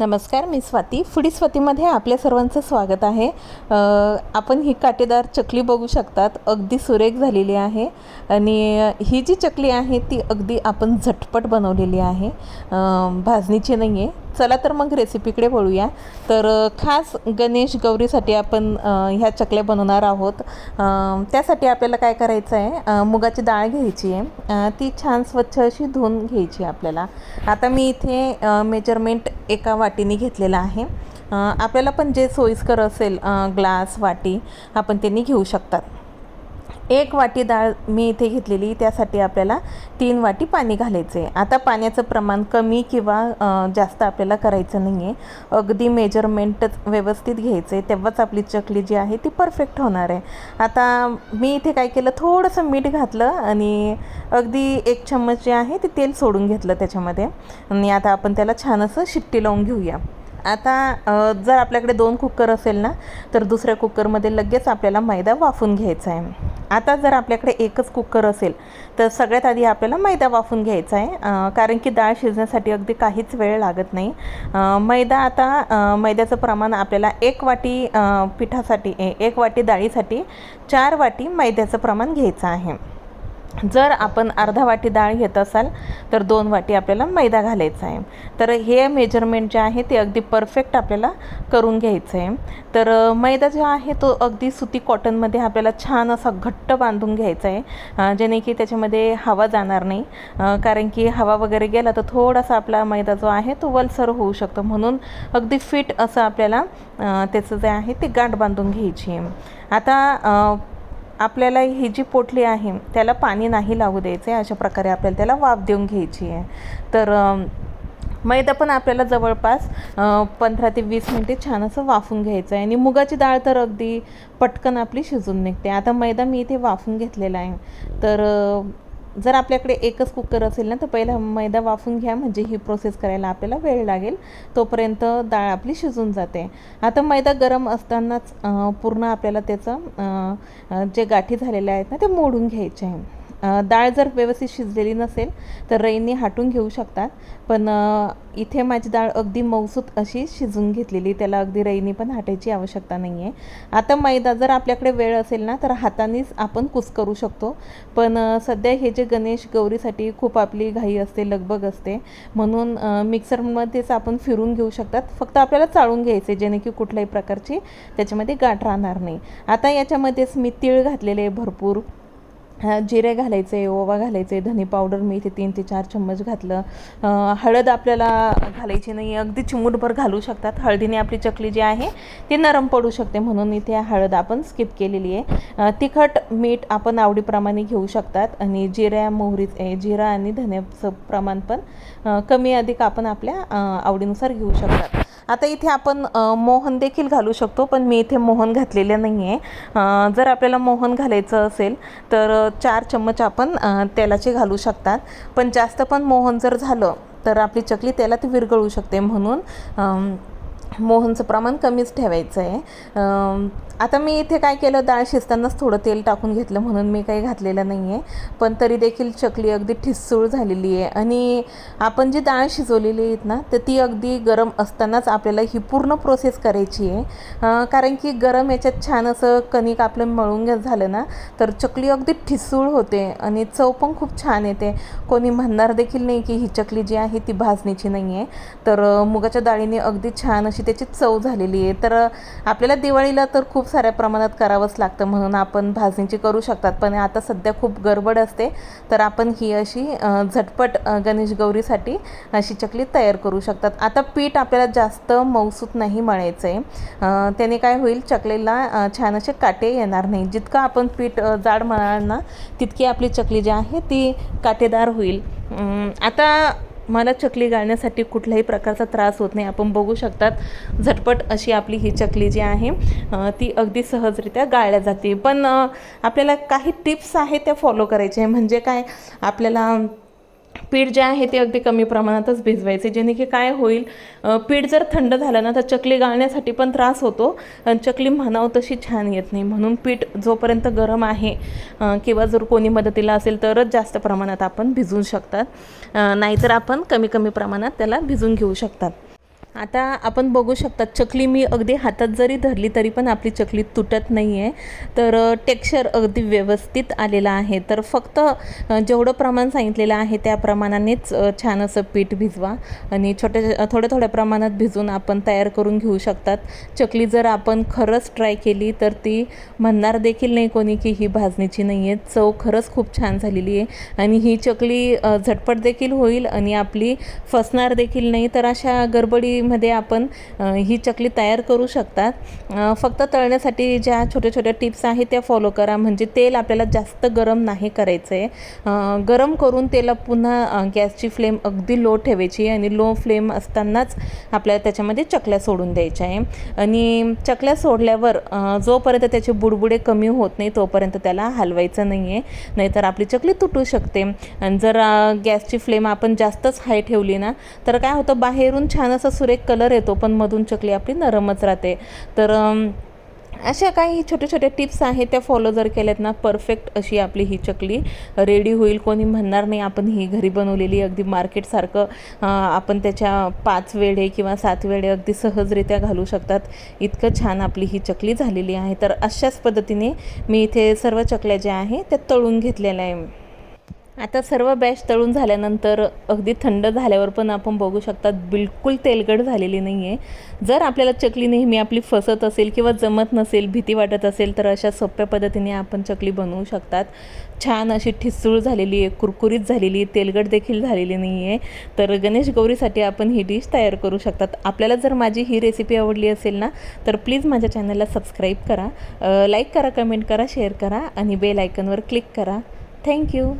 नमस्कार मी स्वाती. फुडी स्वातीमध्ये आपल्या सर्वांचं स्वागत आहे. आपण ही काटेदार चकली बघू शकतात. अगदी सुरेख झालेली आहे. आणि ही जी चकली आहे ती अगदी आपण झटपट बनवलेली आहे. भाजणीची नाही आहे चला तर मग रेसिपीकडे वळूया. तर खास गणेश गौरीसाठी आपण ह्या चकल्या बनवणार आहोत. त्यासाठी आपल्याला काय करायचं आहे? मुगाची डाळ घ्यायची आहे. ती छान स्वच्छ अशी धुवून घ्यायची आहे आपल्याला. आता मी इथे मेजरमेंट एका वाटीने घेतलेलं आहे. आपल्याला पण जे सोयीस्कर असेल ग्लास वाटी आपण त्यांनी घेऊ शकतात. एक वाटी डाळ मी इथे घेतलेली त्यासाठी आपल्याला तीन वाटी पाणी घालायचं आहे आता पाण्याचं प्रमाण कमी किंवा जास्त आपल्याला करायचं नाही आहे अगदी मेजरमेंटच व्यवस्थित घ्यायचं आहे तेव्हाच आपली चकली जी आहे ती परफेक्ट होणार आहे. आता मी इथे काय केलं थोडंसं मीठ घातलं आणि अगदी एक चम्मच जे आहे ते तेल सोडून घेतलं त्याच्यामध्ये. आणि आता आपण त्याला छान असं शिट्टी लावून घेऊया. आता जर आपल्याकडे दोन कुकर असेल ना तर दुसऱ्या कुकरमध्ये लगेच आपल्याला मैदा वाफून घ्यायचा आहे. आता जर आपल्याकडे एकच कुकर असेल तर सगळ्यात आधी आपल्याला मैदा वाफून घ्यायचा आहे. कारण की डाळ शिजण्यासाठी अगदी काहीच वेळ लागत नाही. मैदा आता मैद्याचं प्रमाण आपल्याला एक वाटी पिठासाठी ए- एक वाटी डाळीसाठी चार वाटी मैद्याचं प्रमाण घ्यायचं आहे. जर आपण अर्धा वाटी डाळ घेत असाल तर दोन वाटी आपल्याला मैदा घालायचा आहे. तर हे मेजरमेंट जे आहे ते अगदी परफेक्ट आपल्याला करून घ्यायचं आहे. तर मैदा जो आहे तो अगदी सुती कॉटनमध्ये आपल्याला छान असा घट्ट बांधून घ्यायचा आहे. जेणे की त्याच्यामध्ये हवा जाणार नाही. कारण की हवा वगैरे गेला तर थोडासा आपला मैदा जो आहे तो वलसर होऊ शकतो. म्हणून अगदी फिट असं आपल्याला त्याचं जे आहे ते गाठ बांधून घ्यायची आहे. आता आपल्याला ही जी पोटली आहे त्याला पाणी नाही लागू द्यायचं आहे अशा प्रकारे आपल्याला त्याला वाफ देऊन घ्यायची आहे. तर मैदा पण आपल्याला जवळपास पंधरा ते वीस मिनटे छान असं वाफून घ्यायचं आहे. आणि मुगाची डाळ तर अगदी पटकन आपली शिजून निघते. आता मैदा मी इथे वाफून घेतलेला आहे. तर जर आपल्याकडे एकच कुकर असेल ना तर पहिला मैदा वाफून घ्या म्हणजे ही प्रोसेस करायला आपल्याला वेळ लागेल. तोपर्यंत डाळ आपली शिजून जाते. आता मैदा गरम असतानाच पूर्ण आपल्याला त्याचं जे गाठी झालेल्या आहेत ना ते मोडून घ्यायचे. आहे डाळ जर व्यवस्थित शिजलेली नसेल तर रईंनी हाटून घेऊ शकतात. पण इथे माझी डाळ अगदी मौसूत अशी शिजून घेतलेली त्याला अगदी रईनी पण हाटायची आवश्यकता नाही आहे आता मैदा जर आपल्याकडे वेळ असेल ना तर हातानेच आपण कुस करू शकतो. पण सध्या हे जे गणेश गौरीसाठी खूप आपली घाई असते लगबग असते म्हणून मिक्सरमध्येच आपण फिरून घेऊ शकतात. फक्त आपल्याला चाळून घ्यायचे जेणे की कुठल्याही प्रकारची त्याच्यामध्ये गाठ राहणार नाही. आता याच्यामध्येच मी तीळ घातलेले आहे भरपूर. जिरे घालायचे ओवा घालायचे धने पावडर मी इथे तीन ते चार चम्मच घातलं. हळद आपल्याला घालायची नाही अगदी चिमूटभर घालू शकतात. हळदीने आपली चकली जी आहे ती नरम पडू शकते म्हणून इथे हळद आपण स्किप केलेली आहे. तिखट मीठ आपण आवडीप्रमाणे घेऊ शकतात आणि जिऱ्या मोहरी जिरा आणि धन्याचं प्रमाण पण कमी अधिक आपण आपल्या आवडीनुसार घेऊ शकतात. आता इथे आपण मोहन देखील घालू शकतो पण मी इथे मोहन घातलेलं नाही आहे जर आपल्याला मोहन घालायचं असेल तर चार चम्मच आपण तेलाचे घालू शकतात. पण जास्त पण मोहन जर झालं तर आपली चकली तेलात विरघळू शकते म्हणून मोहनचं प्रमाण कमीच ठेवायचं आहे. आता मी इथे काय केलं डाळ शिजतानाच थोडं तेल टाकून घेतलं म्हणून मी काही घातलेलं नाही आहे पण तरी देखील चकली अगदी ठिसूळ झालेली आहे. आणि आपण जी डाळ शिजवलेली आहेत ना तर ती अगदी गरम असतानाच आपल्याला ही पूर्ण प्रोसेस करायची आहे. कारण की गरम याच्यात छान असं कणिक आपलं मळून घ्या- झालं ना तर चकली अगदी ठिसूळ होते आणि चव पण खूप छान येते. कोणी म्हणणार देखील नाही की ही चकली जी आहे ती भाजणीची नाही आहे तर मुगाच्या डाळीने अगदी छान अशी अशी त्याची चव झालेली आहे. तर आपल्याला दिवाळीला तर खूप साऱ्या प्रमाणात करावंच लागतं म्हणून आपण भाजणीची करू शकतात. पण आता सध्या खूप गडबड असते. तर आपण ही अशी झटपट गणेश गौरीसाठी अशी चकली तयार करू शकतात. आता पीठ आपल्याला जास्त मौसूत नाही मळायचं आहे त्याने काय होईल? चकलीला छान असे काटे येणार नाही. जितकं आपण पीठ जाड मळाल ना तितकी आपली चकली जी आहे ती काटेदार होईल. आता मला चकली गाळण्यासाठी कुठल्याही प्रकारचा त्रास होत नाही. आपण बघू शकतात झटपट अशी आपली ही चकली जी आहे ती अगदी सहजरित्या गाळल्या जाते. पण आपल्याला काही टिप्स आहेत त्या फॉलो करायच्या म्हणजे काय? आपल्याला पीठ जे आहे ते अगदी कमी प्रमाणातच भिजवायचे जेणे की काय होईल पीठ जर थंड झालं ना तर चकली गाळण्यासाठी पण त्रास होतो. आणि चकली म्हणावं तशी छान येत नाही. म्हणून पीठ जोपर्यंत गरम आहे किंवा जर कोणी मदतीला असेल तरच जास्त प्रमाणात आपण भिजवू शकतात. नाहीतर आपण कमी कमी प्रमाणात त्याला भिजून घेऊ शकतात. आता आपण बघू शकता चकली मी अगदी हातात जरी धरली तरी पण आपली चकली तुटत नाही आहे तर टेक्स्चर अगदी व्यवस्थित आलेलं आहे. तर फक्त जेवढं प्रमाण सांगितलेलं आहे त्या प्रमाणानेच छान असं पीठ भिजवा. आणि छोट्या थोड्या थोड्या प्रमाणात भिजून आपण तयार करून घेऊ शकतात. चकली जर आपण खरंच ट्राय केली तर ती म्हणणार देखील नाही कोणी की ही भाजणीची नाही आहे चव खरंच खूप छान झालेली आहे. आणि ही चकली झटपट देखील होईल आणि आपली फसणार देखील नाही. तर अशा गडबडी गडबडीमध्ये आपण ही चकली तयार करू शकतात. फक्त तळण्यासाठी ज्या छोट्या छोट्या टिप्स आहेत त्या फॉलो करा. म्हणजे तेल आपल्याला जास्त गरम नाही करायचं आहे गरम करून तेला पुन्हा गॅसची फ्लेम अगदी लो ठेवायची आणि लो फ्लेम असतानाच आपल्याला त्याच्यामध्ये चकल्या सोडून द्यायच्या आहे. आणि चकल्या सोडल्यावर जोपर्यंत त्याचे बुडबुडे कमी होत नाही तोपर्यंत त्याला हलवायचं नाही आहे नाहीतर आपली चकली तुटू शकते. आणि जर गॅसची फ्लेम आपण जास्तच हाय ठेवली ना तर काय होतं? बाहेरून छान असा सुरेख कलर येतो पण मधून चकली आपली नरमच राहते. तर अशा काही छोट्या छोट्या टिप्स आहेत त्या फॉलो जर केल्यात ना परफेक्ट अशी आपली ही चकली रेडी होईल. कोणी म्हणणार नाही आपण ही घरी बनवलेली अगदी मार्केटसारखं आपण त्याच्या पाच वेळे किंवा सात वेळे अगदी सहजरित्या घालू शकतात. इतकं छान आपली ही चकली झालेली आहे. तर अशाच पद्धतीने मी इथे सर्व चकल्या ज्या आहे त्या तळून घेतलेल्या आहे. आता सर्व बॅच तळून झाल्यानंतर अगदी थंड झाल्यावर पण आपण बघू शकतात बिलकुल तेलकट झालेली नाही आहे जर आपल्याला चकली नेहमी आपली फसत असेल किंवा जमत नसेल भीती वाटत असेल तर अशा सोप्या पद्धतीने आपण चकली बनवू शकतात. छान अशी ठिसूळ झालेली आहे कुरकुरीत झालेली आहे तेलकट देखील झालेली नाही आहे तर गणेश गौरीसाठी आपण ही डिश तयार करू शकतात. आपल्याला जर माझी ही रेसिपी आवडली असेल ना तर प्लीज माझ्या चॅनलला सबस्क्राईब करा. लाईक करा कमेंट करा शेअर करा आणि बेल आयकनवर क्लिक करा. Thank you